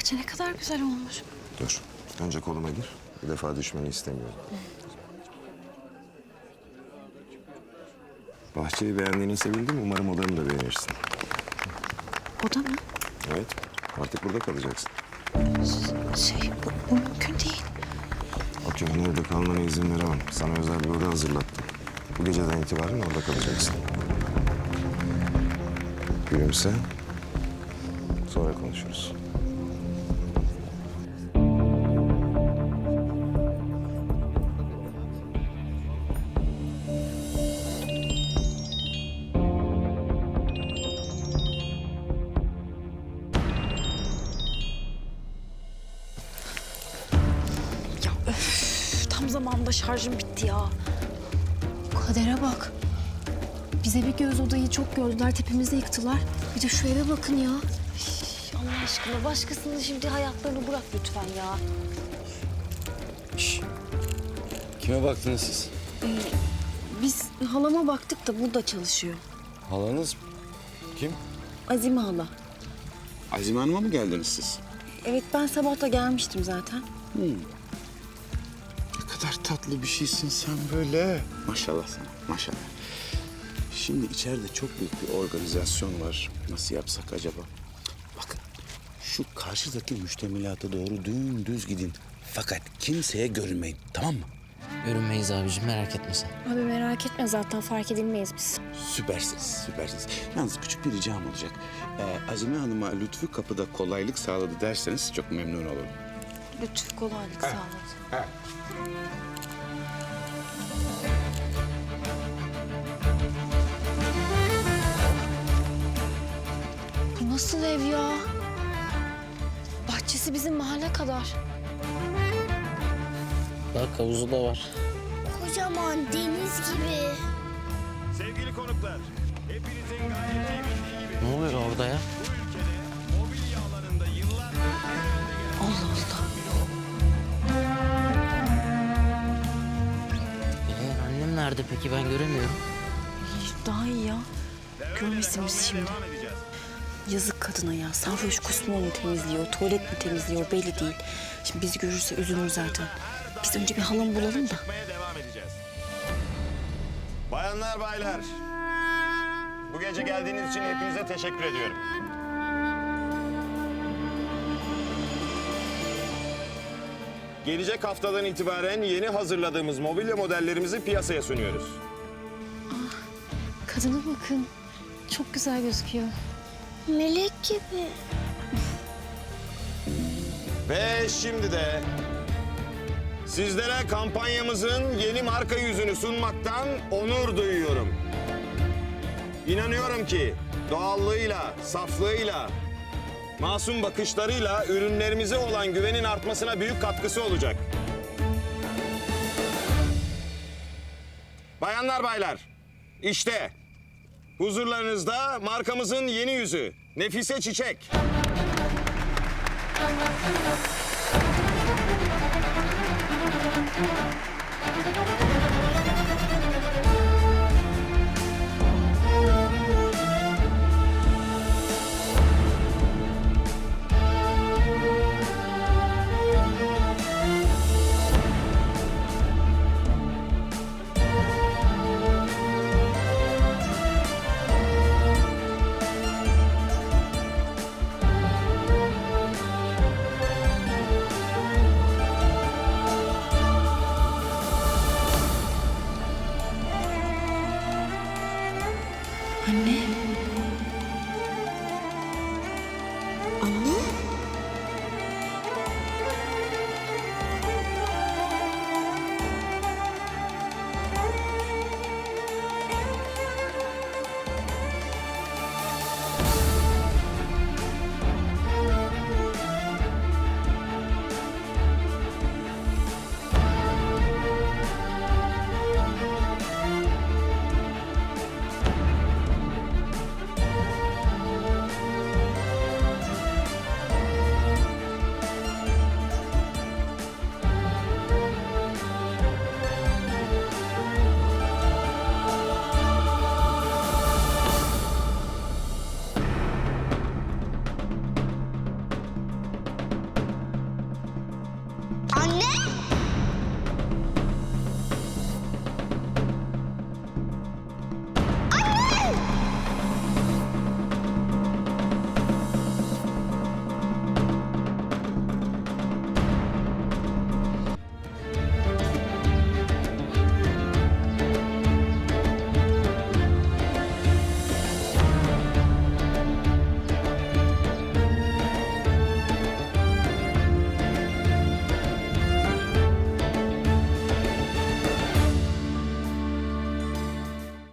Bahçe ne kadar güzel olmuş. Dur. Önce koluma gir. Bir defa düşmeni istemiyorum. Bahçeyi beğendiğine sevindim. Umarım odanı da beğenirsin. O da mı? Evet. Artık burada kalacaksın. Şey bu, bu mümkün değil. Atıyorum evde kalmana izin veremem. Sana özel bir oda hazırlattım. Bu geceden itibaren orada kalacaksın. Gülümse. Sonra konuşuruz. Zamanında şarjım bitti ya. Kadere bak. Bize bir göz odayı çok gördüler, tepemizi yıktılar. Bir de şu eve bakın ya. Allah aşkına başkasının şimdi hayatlarını bırak lütfen ya. Kime baktınız siz? Biz halama baktık da burada çalışıyor. Halanız kim? Azime hala. Azime Hanım'a mı geldiniz siz? Evet ben sabah da gelmiştim zaten. Ne kadar tatlı bir şeysin sen böyle. Maşallah sana, maşallah. Şimdi içeride çok büyük bir organizasyon var. Nasıl yapsak acaba? Bakın, şu karşıdaki müştemilata doğru dümdüz gidin. Fakat kimseye görünmeyin, tamam mı? Görünmeyiz abicim merak etme sen. Abi merak etme zaten fark edilmeyiz biz. Süpersiniz, süpersiniz. Yalnız küçük bir ricam olacak. Ee, Azime Hanım'a Lütfü kapıda kolaylık sağladı derseniz çok memnun olurum. Lütfü kolaylık sağladı. Bu nasıl ev ya? Bahçesi bizim mahalle kadar. Bak havuzu da var. Kocaman deniz gibi. Sevgili konuklar, hepinizin gayet iyi bildiği gibi Ne oluyor orada ya? bu nerede peki ben göremiyorum. Daha iyi ya. Görmesin bizi şimdi. Yazık kadına ya. Sarhoş kusma mı temizliyor, tuvalet mi temizliyor belli değil. Şimdi bizi görürse üzülür zaten. Biz önce bir halam bulalım da. Devam edeceğiz. Bayanlar, baylar. Bu gece geldiğiniz için hepinize teşekkür ediyorum. Gelecek haftadan itibaren yeni hazırladığımız mobilya modellerimizi piyasaya sunuyoruz. Kadına bakın. Çok güzel gözüküyor. Melek gibi. Ve şimdi de sizlere kampanyamızın yeni marka yüzünü sunmaktan onur duyuyorum. İnanıyorum ki doğallığıyla, saflığıyla, masum bakışlarıyla ürünlerimize olan güvenin artmasına büyük katkısı olacak. Bayanlar baylar, işte huzurlarınızda markamızın yeni yüzü Nefise Çiçek.